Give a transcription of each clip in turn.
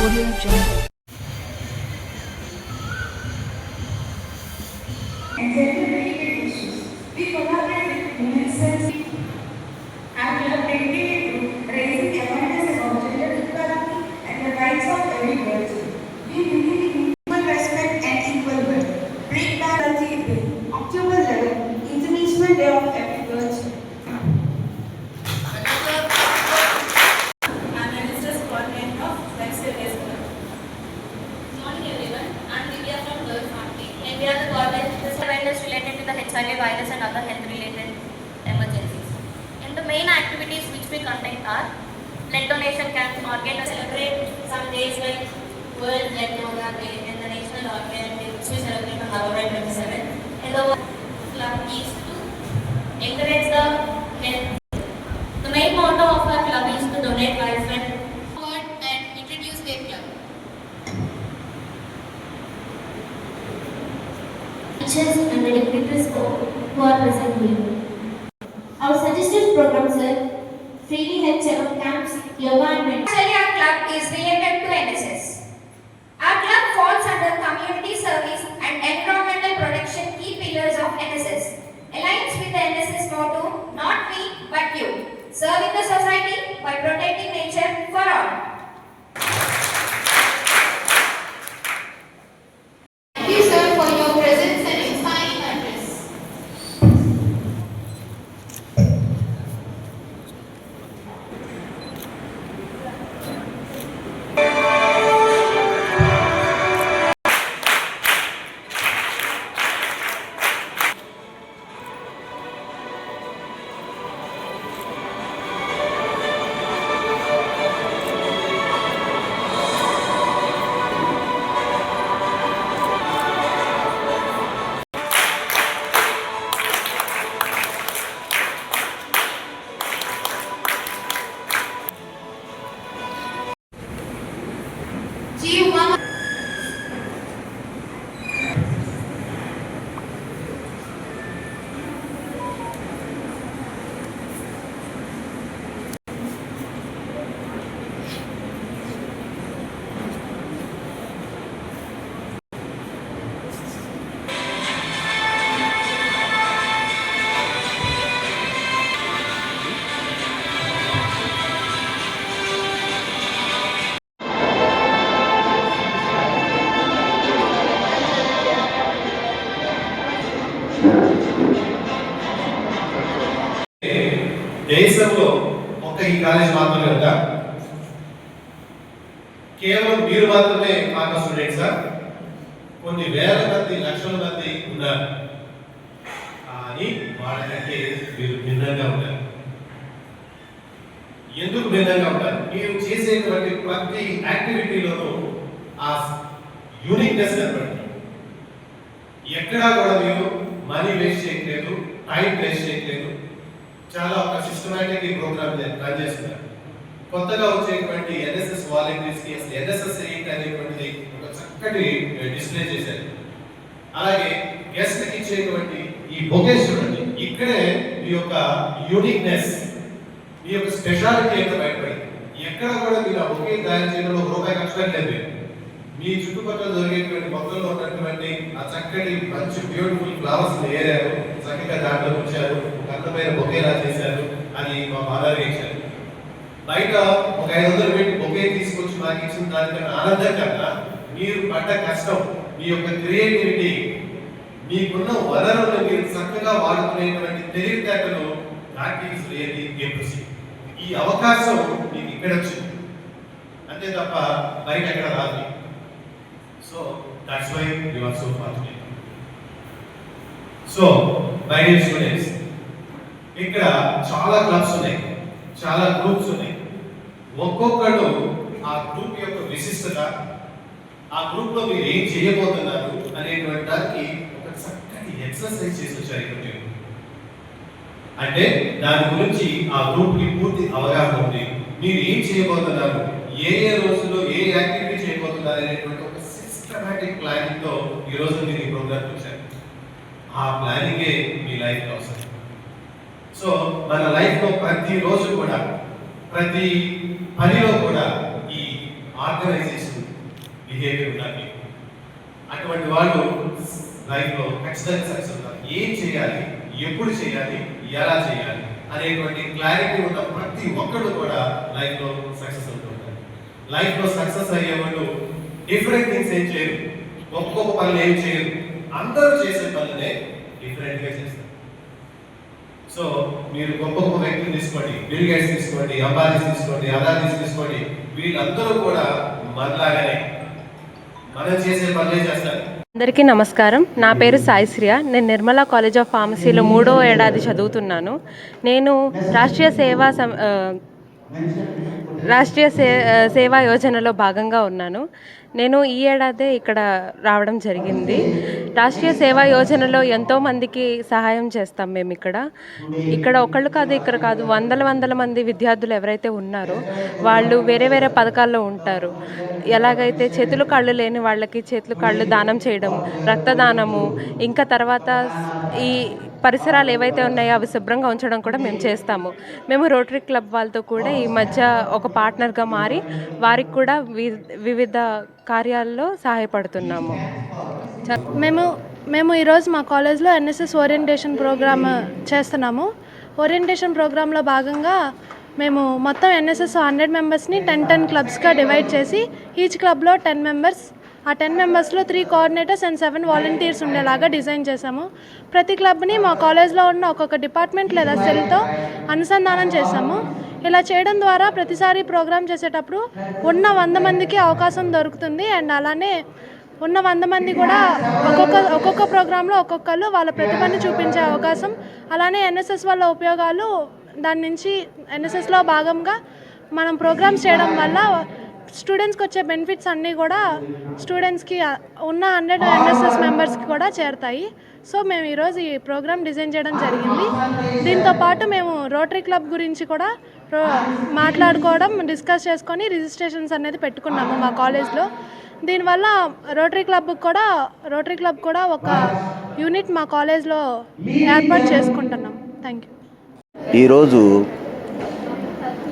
Audio Jungle. Donation camps, organ to celebrate some days like World Donor Day and the National Organ Day which we celebrate on November 27th. And the club is to encourage the health. The main motto of our club is to donate lives and forward and introduce their club. teachers and the deputy who are present here. Our suggested programs are freely held camps, the environment. Australia Club is related ఒక్క ఈ college మాత్రమే ఉందా? కేవలం మీరు మాత్రమే పాత స్టూడెంట్సా కొన్ని వేల మంది లక్షల మంది ఉన్నారు. కానీ వాళ్ళకంటే మీరు భిన్నంగా ఉన్నారు ఎందుకు భిన్నంగా ఉంటారు మీరు చేసేటువంటి ప్రతి యాక్టివిటీలోనూ ఆ యూనిక్నెస్ కనబడుతుంది ఎక్కడా కూడా మీరు మనీ వేస్ట్ చేయట్లేదు టైం వేస్ట్ చేయట్లేదు చాలా ఒక సిస్టమేటిక్ ఈ ప్రోగ్రామ్ రన్ చేస్తున్నారు కొత్తగా వచ్చేటువంటి ఎన్ఎస్ఎస్ వాలంటీర్స్కి ఎన్ఎస్ఎస్ ఏంటి అనేటువంటిది ఒక చక్కటి డిస్ప్లే చేశారు. అలాగే గెస్ట్కి ఇచ్చేటువంటి ఈ బొకేస్ చూడండి. ఇక్కడే మీ యొక్క యూనిక్నెస్ మీ యొక్క స్పెషాలిటీ అయితే బయటపడింది. ఎక్కడ కూడా మీరు ఆ బొకే తయారు చేయడంలో రూపాయి ఖర్చు పెట్టలేదు మీ చుట్టుపక్కల దొరికేటువంటి మొక్కల్లో ఉన్నటువంటి ఆ చక్కటి మంచి బ్యూటిఫుల్ ఫ్లవర్స్ ఏరారు చక్కగా దాంట్లో ఉంచారు. అందమైన బొకేలా చేశారు అని మా ఫాదర్ ఇచ్చారు బయట ఒక ఐదు వందలు పెట్టి బొకే తీసుకొచ్చి మాకు ఇచ్చిన దానికన్నా ఆనందం కన్నా మీరు పడ్డ కష్టం మీ యొక్క క్రియేటివిటీ మీకున్న వనరులను మీరు చక్కగా వాడుకునేటువంటి తెలివితేటలు దాట్ ఈస్ రియలీ ఈ అవకాశం మీకు ఇక్కడ వచ్చింది. అంతే తప్ప బయట ఎక్కడ రాదు. So that's why you are so fortunate so my dear students ఇక్కడ చాలా క్లబ్స్ ఉన్నాయి. చాలా గ్రూప్స్ ఉన్నాయి. ఒక్కొక్కడు ఆ గ్రూప్ యొక్క విశిష్టత ఆ గ్రూప్లో మీరు ఏం చేయబోతున్నారు అనేటువంటి దానికి ఒక చక్కటి ఎక్సర్సైజ్ చేసి వచ్చారు ఇక్కడ అంటే దాని గురించి ఆ గ్రూప్కి పూర్తి అవగాహన ఉంది. మీరు ఏం చేయబోతున్నారు? ఏ ఏ రోజుల్లో ఏ యాక్టివిటీ చేయబోతున్నారు అనేటువంటి ఒక సిస్టమాటిక్ ప్లానింగ్తో ఈ రోజు మీరు ఈ ప్రోగ్రామ్ వచ్చారు ఆ ప్లానింగే మీ లైఫ్లో అవసరం. సో మన లైఫ్లో ప్రతిరోజు ప్రతి రోజు కూడా ప్రతి పనిలో కూడా ఈ ఆర్గనైజేషన్ బిహేవియర్ ఉండాలి. అటువంటి వాళ్ళు లైఫ్లో ఖచ్చితంగా సక్సెస్ అవుతారు ఏం చేయాలి ఎప్పుడు చేయాలి ఎలా చేయాలి అనేటువంటి క్లారిటీ ఉన్న ప్రతి ఒక్కరు కూడా లైఫ్లో సక్సెస్ అవుతుంటారు లైఫ్లో సక్సెస్ అయ్యే వాళ్ళు డిఫరెంట్ థింగ్స్ ఏం చేయరు. ఒక్కొక్క పనులు ఏం చేయరు. అందరూ చేసే పనులనే డిఫరెంట్గా చేస్తారు. సో మీరు గొప్ప గొప్ప వ్యక్తులు తీసుకోండి. బిల్ గేట్స్ తీసుకోండి అంబానీస్ తీసుకోండి అదానీస్ తీసుకోండి. వీళ్ళందరూ కూడా మనలాగానే మనం చేసే పనులే చేస్తారు. అందరికీ నమస్కారం. నా పేరు సాయిశ్రియ నేను నిర్మలా కాలేజ్ ఆఫ్ ఫార్మసీలో మూడో ఏడాది చదువుతున్నాను. నేను రాష్ట్రీయ సేవా రాష్ట్రీయ సే సేవా యోజనలో భాగంగా ఉన్నాను. నేను ఈ ఏడాదే ఇక్కడ రావడం జరిగింది. రాష్ట్రీయ సేవా యోజనలో ఎంతో మందికి సహాయం చేస్తాం మేము ఇక్కడ. ఇక్కడ ఒకళ్ళు కాదు ఇక్కడ కాదు వందల వందల మంది విద్యార్థులు ఎవరైతే ఉన్నారో వాళ్ళు వేరే వేరే పథకాల్లో ఉంటారు. ఎలాగైతే చేతులు కాళ్ళు లేని వాళ్ళకి చేతులు కాళ్ళు దానం చేయడం రక్తదానము ఇంకా తర్వాత ఈ పరిసరాలు ఏవైతే ఉన్నాయో అవి శుభ్రంగా ఉంచడం కూడా మేము చేస్తాము. మేము రోటరీ క్లబ్ వాళ్ళతో కూడా ఈ మధ్య ఒక పార్ట్నర్గా మారి వారికి కూడా వివిధ కార్యాల్లో సహాయపడుతున్నాము. మేము మేము ఈరోజు మా కాలేజ్లో ఎన్ఎస్ఎస్ ఓరియంటేషన్ ప్రోగ్రామ్ చేస్తున్నాము. ఓరియంటేషన్ ప్రోగ్రాంలో భాగంగా మేము మొత్తం ఎన్ఎస్ఎస్ హండ్రెడ్ మెంబర్స్ని టెన్ టెన్ క్లబ్స్గా డివైడ్ చేసి ఈచ్ క్లబ్లో టెన్ మెంబర్స్ ఆ టెన్ మెంబర్స్లో three coordinators and seven volunteers ఉండేలాగా డిజైన్ చేశాము. ప్రతి క్లబ్ని మా కాలేజ్లో ఉన్న ఒక్కొక్క డిపార్ట్మెంట్ లేదా సెల్తో అనుసంధానం చేశాము. ఇలా చేయడం ద్వారా ప్రతిసారి ప్రోగ్రామ్ చేసేటప్పుడు ఉన్న వంద మందికి అవకాశం దొరుకుతుంది అండ్ అలానే ఉన్న వంద మంది కూడా ఒక్కొక్క ఒక్కొక్క ప్రోగ్రాంలో ఒక్కొక్కరు వాళ్ళ ప్రతిభని చూపించే అవకాశం. అలానే ఎన్ఎస్ఎస్ వల్ల ఉపయోగాలు దాని నుంచి ఎన్ఎస్ఎస్లో భాగంగా మనం ప్రోగ్రామ్స్ చేయడం వల్ల స్టూడెంట్స్కి వచ్చే బెనిఫిట్స్ అన్నీ కూడా స్టూడెంట్స్కి ఉన్న హండ్రెడ్ ఎన్ఎస్ఎస్ మెంబర్స్కి కూడా చేరుతాయి. సో మేము ఈరోజు ఈ ప్రోగ్రామ్ డిజైన్ చేయడం జరిగింది. దీంతో పాటు మేము రోటరీ క్లబ్ గురించి కూడా మాట్లాడుకోవడం డిస్కస్ చేసుకొని రిజిస్ట్రేషన్స్ అనేది పెట్టుకున్నాము మా కాలేజ్లో. దీనివల్ల రోటరీ క్లబ్ కూడా రోటరీ క్లబ్ కూడా ఒక యూనిట్ మా కాలేజ్లో ఏర్పాటు చేసుకుంటున్నాం. థ్యాంక్ యూ ఈరోజు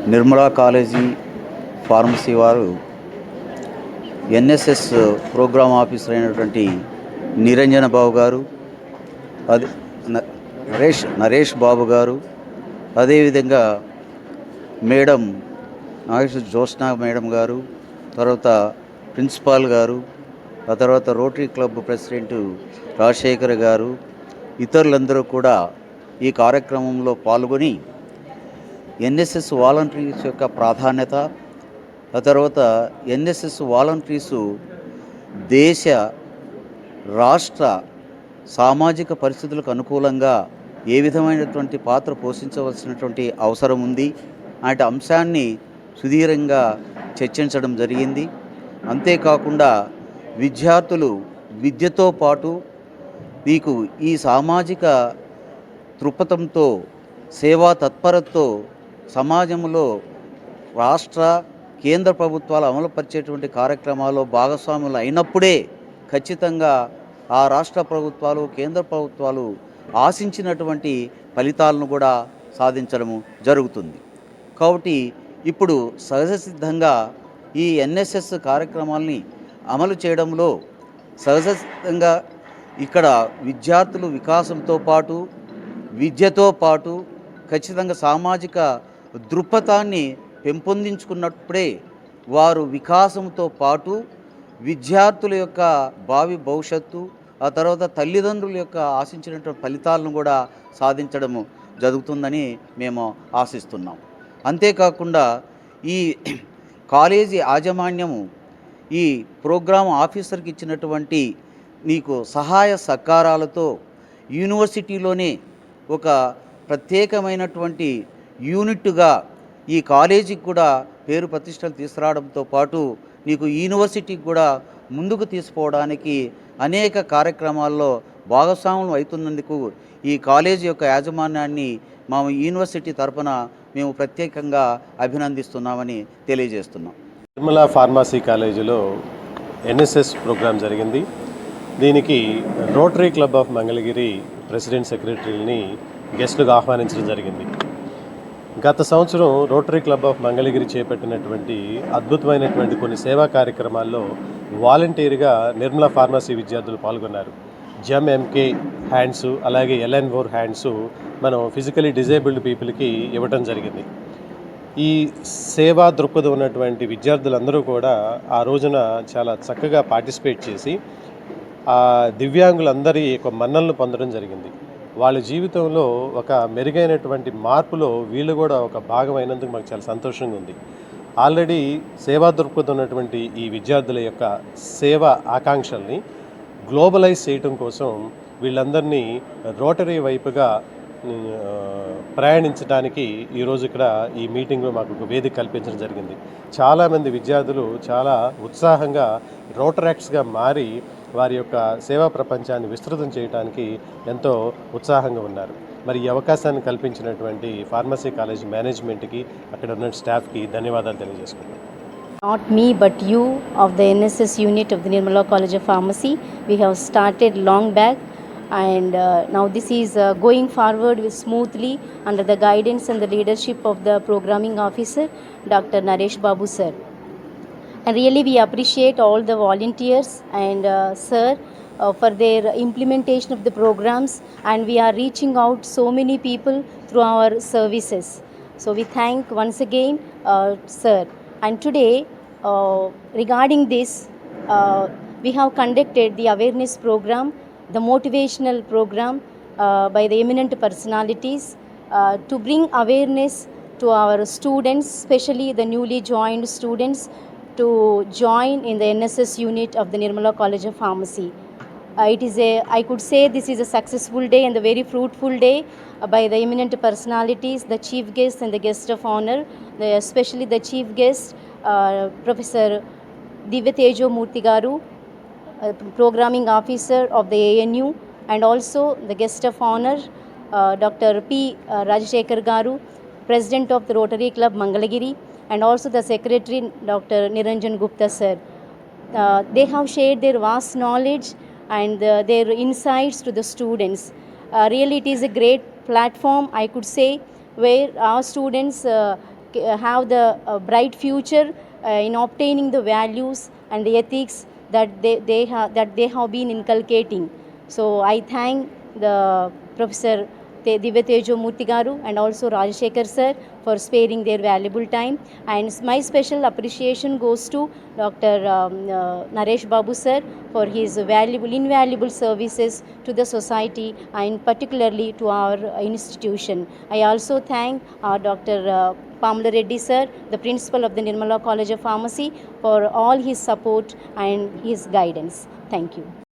నిర్మలా కాలేజీ ఫార్మసీ వారు ఎన్ఎస్ఎస్ ప్రోగ్రామ్ ఆఫీసర్ అయినటువంటి నిరంజన బాబు గారు అది న- నరేష్ నరేష్ బాబు గారు అదేవిధంగా మేడం నాగేశ్ జ్యోత్స్న మేడం గారు తర్వాత ప్రిన్సిపాల్ గారు ఆ తర్వాత రోటరీ క్లబ్ ప్రెసిడెంట్ రాజశేఖర్ గారు ఇతరులందరూ కూడా ఈ కార్యక్రమంలో పాల్గొని ఎన్ఎస్ఎస్ వాలంటీర్స్ యొక్క ప్రాధాన్యత ఆ తర్వాత ఎన్ఎస్ఎస్ వాలంటీర్సు దేశ రాష్ట్ర సామాజిక పరిస్థితులకు అనుకూలంగా ఏ విధమైనటువంటి పాత్ర పోషించవలసినటువంటి అవసరం ఉంది? అనే అంశాన్ని సుదీర్ఘంగా చర్చించడం జరిగింది. అంతేకాకుండా విద్యార్థులు విద్యతో పాటు మీకు ఈ సామాజిక దృక్పథంతో సేవా తత్పరతతో సమాజంలో రాష్ట్ర కేంద్ర ప్రభుత్వాలు అమలుపరిచేటువంటి కార్యక్రమాల్లో భాగస్వాములు అయినప్పుడే ఖచ్చితంగా ఆ రాష్ట్ర ప్రభుత్వాలు కేంద్ర ప్రభుత్వాలు ఆశించినటువంటి ఫలితాలను కూడా సాధించడము జరుగుతుంది. కాబట్టి ఇప్పుడు సహజ సిద్ధంగా ఈ ఎన్ఎస్ఎస్ కార్యక్రమాల్ని అమలు చేయడంలో సహజ సిద్ధంగా ఇక్కడ విద్యార్థులు వికాసంతో పాటు విద్యతో పాటు ఖచ్చితంగా సామాజిక దృక్పథాన్ని పెంపొందించుకున్నప్పుడే వారు వికాసంతో పాటు విద్యార్థుల యొక్క భావి భవిష్యత్తు ఆ తర్వాత తల్లిదండ్రుల యొక్క ఆశించినటువంటి ఫలితాలను కూడా సాధించడము జరుగుతుందని మేము ఆశిస్తున్నాం. అంతేకాకుండా ఈ కాలేజీ యాజమాన్యము ఈ ప్రోగ్రామ్ ఆఫీసర్కి ఇచ్చినటువంటి నీకు సహాయ సహకారాలతో యూనివర్సిటీలోనే ఒక ప్రత్యేకమైనటువంటి యూనిట్గా ఈ కాలేజీకి కూడా పేరు ప్రతిష్టలు తీసుకురావడంతో పాటు నీకు యూనివర్సిటీకి కూడా ముందుకు తీసుకోవడానికి అనేక కార్యక్రమాల్లో భాగస్వాములు అవుతున్నందుకు ఈ కాలేజీ యొక్క యాజమాన్యాన్ని మా యూనివర్సిటీ తరపున మేము ప్రత్యేకంగా అభినందిస్తున్నామని తెలియజేస్తున్నాం. నిర్మలా ఫార్మసీ కాలేజీలో ఎన్ఎస్ఎస్ ప్రోగ్రాం జరిగింది. దీనికి Rotary Club of Mangalagiri president సెక్రటరీని గెస్ట్లుగా ఆహ్వానించడం జరిగింది. గత సంవత్సరం రోటరీ క్లబ్ ఆఫ్ మంగళగిరి చేపట్టినటువంటి అద్భుతమైనటువంటి కొన్ని సేవా కార్యక్రమాల్లో వాలంటీర్గా నిర్మల ఫార్మసీ విద్యార్థులు పాల్గొన్నారు. జమ్ ఎంకే హ్యాండ్స్ అలాగే ఎల్ఎన్ ఫోర్ హ్యాండ్స్ మనం ఫిజికలీ డిజేబుల్డ్ పీపుల్కి ఇవ్వటం జరిగింది. ఈ సేవా దృక్పథం ఉన్నటువంటి విద్యార్థులందరూ కూడా ఆ రోజున చాలా చక్కగా పార్టిసిపేట్ చేసి ఆ దివ్యాంగులందరి యొక్క మన్నలను పొందడం జరిగింది. వాళ్ళ జీవితంలో ఒక మెరుగైనటువంటి మార్పులో వీళ్ళు కూడా ఒక భాగమైనందుకు మాకు చాలా సంతోషంగా ఉంది. ఆల్రెడీ సేవా దృక్పథం ఉన్నటువంటి ఈ విద్యార్థుల యొక్క సేవ ఆకాంక్షల్ని గ్లోబలైజ్ చేయటం కోసం వీళ్ళందరినీ రోటరీ వైపుగా ప్రయాణించడానికి ఈరోజు ఇక్కడ ఈ మీటింగ్లో మాకు ఒక వేదిక కల్పించడం జరిగింది. చాలామంది విద్యార్థులు చాలా ఉత్సాహంగా రోటరాక్ట్స్గా మారి వారి యొక్క సేవా ప్రపంచాన్ని విస్తృతం చేయడానికి ఎంతో ఉత్సాహంగా ఉన్నారు. మరి ఈ అవకాశాన్ని కల్పించినటువంటి ఫార్మసీ కాలేజ్ మేనేజ్మెంట్కి అక్కడ ఉన్న స్టాఫ్కి ధన్యవాదాలు తెలియజేసుకున్నాను Not me, but you of the NSS unit of the Nirmala College of Pharmacy. We have started long back, and uh, now this is uh, going forward smoothly under the guidance and the leadership of the programming officer, Dr. Naresh Babu sir. And really, we appreciate all the volunteers and uh, sir uh, for their implementation of the programs, and we are reaching out so many people through our services. So we thank once again, uh, sir. And today, uh, regarding this, uh, we have conducted the awareness program, the motivational program uh, by the eminent personalities uh, to bring awareness to our students, especially the newly joined students, to join in the NSS unit of the Nirmala College of Pharmacy. It is a, I could say this is a successful day and a very fruitful day uh, by the eminent personalities, the chief guest and the guest of honor, the, especially the chief guest, uh, Professor Divya Tejo Murthy Garu, uh, programming officer of the ANU, and also the guest of honor, uh, Dr. P. Uh, Garu, president of the Rotary Club Mangalagiri, and also the secretary, Dr. Niranjan Gupta sir. Uh, they have shared their vast knowledge and uh, their insights to the students. Uh, really, it is a great platform, I could say, where our students uh, have the uh, bright future uh, in obtaining the values and the ethics that they, they, ha- that they have been inculcating. So, I thank the Professor Te- Divya Tejo Murthy Garu and also Rajashekar sir for sparing their valuable time. And my special appreciation goes to Dr. Um, uh, Naresh Babu sir for his valuable, invaluable services to the society and particularly to our uh, institution. I also thank our Dr. Uh, Pamela Reddy sir, the principal of the Nirmala College of Pharmacy, for all his support and his guidance. Thank you.